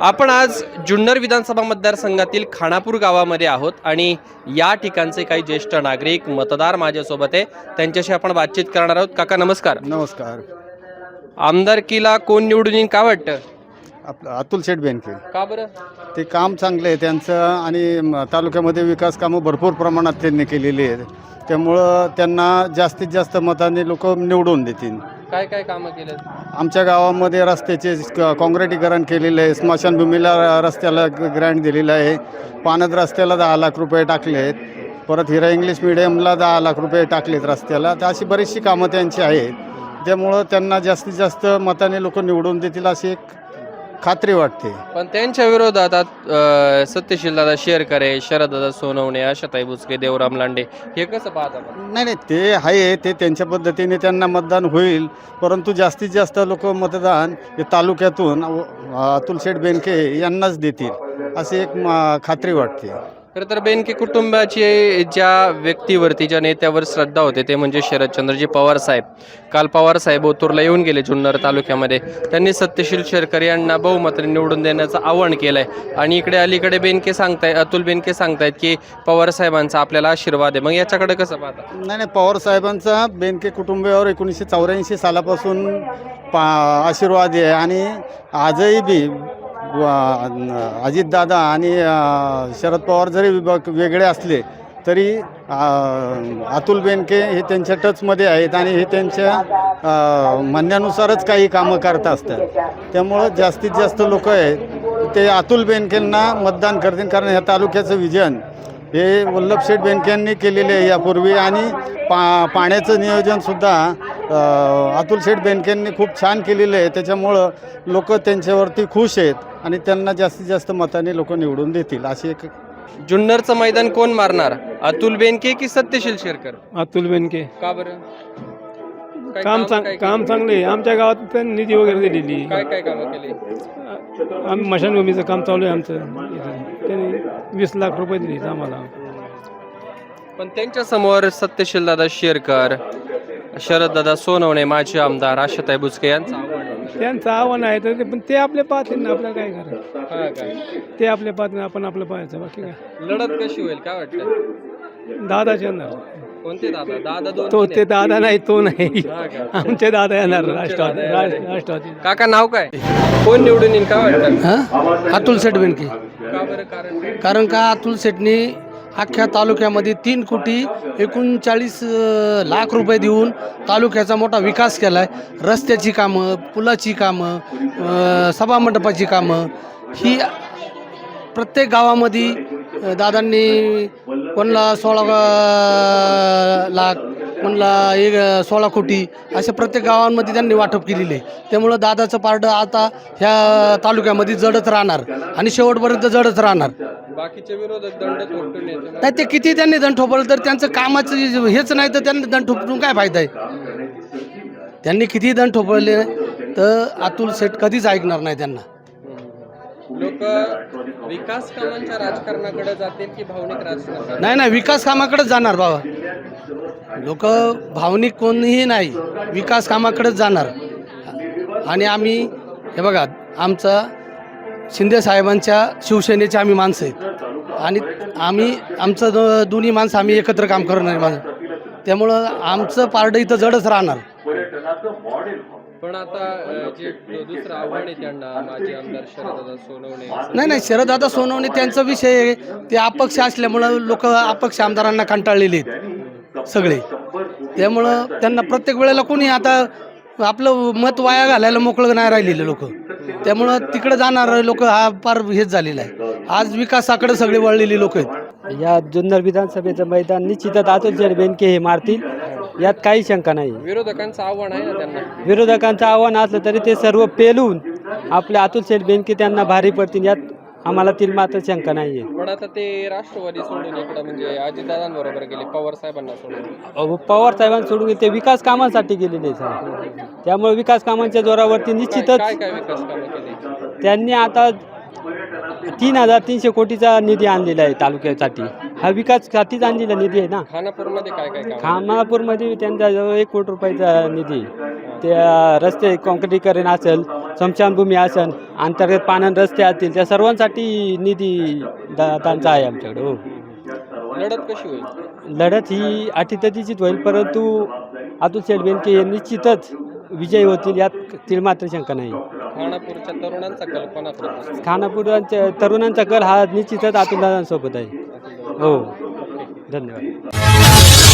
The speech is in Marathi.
आपण आज जुन्नर विधानसभा मतदारसंघातील खानापूर गावामध्ये आहोत आणि या ठिकाणचे काही ज्येष्ठ नागरिक मतदार माझ्यासोबत आहे. त्यांच्याशी आपण बातचीत करणार आहोत. काका नमस्कार. नमस्कार. आमदारकीला कोण निवडून येईन का वाटतं? आपलं अतुल शेठ बेनके. का बरं? ते काम चांगलं आहे त्यांचं आणि म, तालुक्यामध्ये विकास कामं भरपूर प्रमाणात त्यांनी केलेली आहेत. त्यामुळं त्यांना जास्तीत जास्त मताने लोक निवडून देतील. काय काय कामं केलं आमच्या गावामध्ये रस्त्याचे क- काँक्रिटीकरण केलेलं आहे. स्मशानभूमीला र- रस्त्याला ग- ग्रँट दिलेलं आहे. पानद रस्त्याला दहा लाख रुपये टाकले आहेत. परत हिरा इंग्लिश मिडियमला दहा लाख रुपये टाकलेत रस्त्याला. तर अशी बरीचशी कामं त्यांची आहेत. त्यामुळं त्यांना जास्तीत जास्त मताने लोक निवडून देतील अशी एक खात्री वाटते. पण त्यांच्या विरोधात अं, सत्यशील दादा शेरकरे शरद दादा सोनवणे आशाताई बुचके देवराम लांडे हे कसं पाहता आपण? नाही नाही ते आहे ते त्यांच्या पद्धतीने त्यांना मतदान होईल. परंतु जास्तीत जास्त लोक मतदान हे तालुक्यातून अ, अतुल शेठ बेनके यांनाच देतील अशी एक म- खात्री वाटते. खरं तर बेनके कुटुंबाची ज्या व्यक्तीवरती ज्या नेत्यावर श्रद्धा होते ते म्हणजे शरदचंद्रजी पवार साहेब. काल पवार साहेब ओतूरला येऊन गेले जुन्नर तालुक्यामध्ये. त्यांनी सत्यशील शेरकर यांना बहुमताने निवडून देण्याचं आवाहन केलं आहे आणि इकडे अलीकडे बेनके सांगताय अतुल बेनके सांगतायत की पवार साहेबांचा आपल्याला आशीर्वाद आहे. मग याच्याकडे कसं पाहता? नाही नाही पवार साहेबांचा बेनके कुटुंबियावर एकोणीसशे चौऱ्याऐंशी सालापासून पा आशीर्वाद आहे. आणि आजही बी अजितदादा आणि शरद पवार जरी विभाग वेगळे असले तरी अतुल बेनके हे त्यांच्या टचमध्ये आहेत आणि हे त्यांच्या म्हणण्यानुसारच काही कामं करत असतात. त्यामुळं जास्तीत जास्त लोक आहेत ते अतुल बेनकेंना मतदान करतील कारण ह्या तालुक्याचं विजन हे वल्लभ शेठ केलेले आहे यापूर्वी आणि पा पाण्याचं नियोजनसुद्धा अतुल शेठ बेनकेंनी खूप छान केलेलं आहे. त्याच्यामुळं लोक त्यांच्यावरती खुश आहेत आणि त्यांना जास्तीत जास्त मताने लोक निवडून देतील. अशी एक जुन्नरचं मैदान कोण मारणार? अतुल बेनके की सत्यशील शेरकर? अतुल बेनके. का बरं? काय काम काम चांग काय काम चांगले आहे. आमच्या गावात पण निधी वगैरे दिलेली. काय काय कामं केली? आम्ही मशानभूमीचं काम चालू आहे आमचं. इथं. त्यांनी वीस लाख रुपये दिले आम्हाला. पण त्यांच्यासमोर सत्यशील दादा शेरकर शरद दादा सोनवणे माजी आमदार आशाताई बुचके यांचं आव्हान. त्यांचं आव्हान आहे तर ते पण ते आपले पाहतील ना आपल्याला काय करायचं. हा काय ते आपले पाहतील आपण आपलं पाहायचं बाकी काय? लढत कशी होईल काय वाटतं दादाचे येणार. कोणते दादा? दादा दोन तो ते दादा नाही तो नाही. हा का? आमचे दादा येणार राष्ट्रवादी राष्ट्र- राष्ट्रवादी. काका नाव काय? कोण निवडून येईल काय वाटतं हं? अतुल शेठ बेनके. का बरं? कारण कारण का अतुल शेठनी अख्ख्या तालुक्यामध्ये तीन कोटी एकोणचाळीस लाख रुपये देऊन तालुक्याचा मोठा विकास केला आहे रस्त्याची कामं पुलाची कामं सभामंडपाची कामं. ही प्रत्येक गावामध्ये दादांनी कोणला सोळा लाख कोणला एक सोळा कोटी अशा प्रत्येक गावांमध्ये त्यांनी वाटप केलेले आहे. त्यामुळं दादाचं पारडं आता ह्या तालुक्यामध्ये जडच राहणार आणि शेवटपर्यंत जडच राहणार. बाकीचे विरोधक दंड थोपटून येते नाही ते किती त्यांनी दंड ठोपवलं तर त्यांचं कामाचं जे- हेच नाही तर त्यांनी दंड ठोपवून काय फायदा आहे? त्यांनी किती दंड ठोपवले तर अतुल शेठ कधीच ऐकणार नाही त्यांना. लोक विकास कामांच्या राजकारणाकडे जातील की भावनिक राजकारण नाही नाही विकास कामाकडे जाणार बाबा. लोक भावनिक कोणीही नाही विकास कामाकडेच जाणार. आणि आम्ही हे बघा आमचा शिंदे साहेबांच्या शिवसेनेचे आम्ही माणसं आहेत. आणि आम्ही आमचं दो दोन्ही माणसं आम्ही एकत्र काम करणार माणसं त्यामुळं आमचं पारडं इथं जडच राहणार. पण आता जे दुसरं आव्हान आहे त्यांना माजी आमदार शरददादा सोनवणे. नाही नाही शरददादा सोनवणे त्यांचा विषय आहे. ते अपक्ष असल्यामुळं लोक अपक्ष आमदारांना कंटाळलेले आहेत सगळे. त्यामुळं त्यांना प्रत्येक वेळेला कोणी आता आपलं मत वाया घालायला मोकळं नाही राहिलेले लोक. त्यामुळं तिकडे जाणार लोक हा फार हेच झालेला आहे. आज विकासाकडे सगळे वळलेली लोक आहेत. या जुन्नर विधानसभेचं मैदान निश्चितच शेठ बेनके हे मारतील. यात काही शंका नाही. विरोधकांचं आव्हान आहे ना त्यांना? विरोधकांचं आव्हान असलं तरी ते सर्व पेलून आपले अतुल शेठ बेनके त्यांना भारी पडतील यात आम्हाला ती मात्र शंका नाही आहे पण आता ते राष्ट्रवादी सोडून इकडं म्हणजे अजितदादांबरोबर गेले पवार साहेबांना सोडून. अहो, पवार साहेबांना सोडून ते विकास कामांसाठी गेलेले आहेत साहेब. त्यामुळे विकास कामांच्या जोरावरती काय निश्चितच काय काय विकास कामं केली? त्यांनी आता तीन हजार तीनशे कोटीचा निधी आणलेला आहे तालुक्यासाठी. हा विकाससाठीच आणलेला निधी आहे ना? खानापूरमध्ये काय काय काम खानापूरमध्ये त्यांच्याजवळ एक कोटी रुपयाचा निधी. त्या रस्ते काँक्रिटीकरण असेल स्मशानभूमी असन अंतर्गत पाणन रस्ते असतील त्या सर्वांसाठी निधी दा त्यांचा आहे आमच्याकडे हो. लढत कशी होईल? लढत ही अटीतटीचीच होईल परंतु अतुल शेठ बेनके हे निश्चितच विजयी होतील यात तील मात्र शंका नाही. खानापूरच्या तरुणांचा कल कोणाकडे? खानापूरच्या तरुणांचा कल हा निश्चितच अतुलदादांसोबत आहे. हो. धन्यवाद.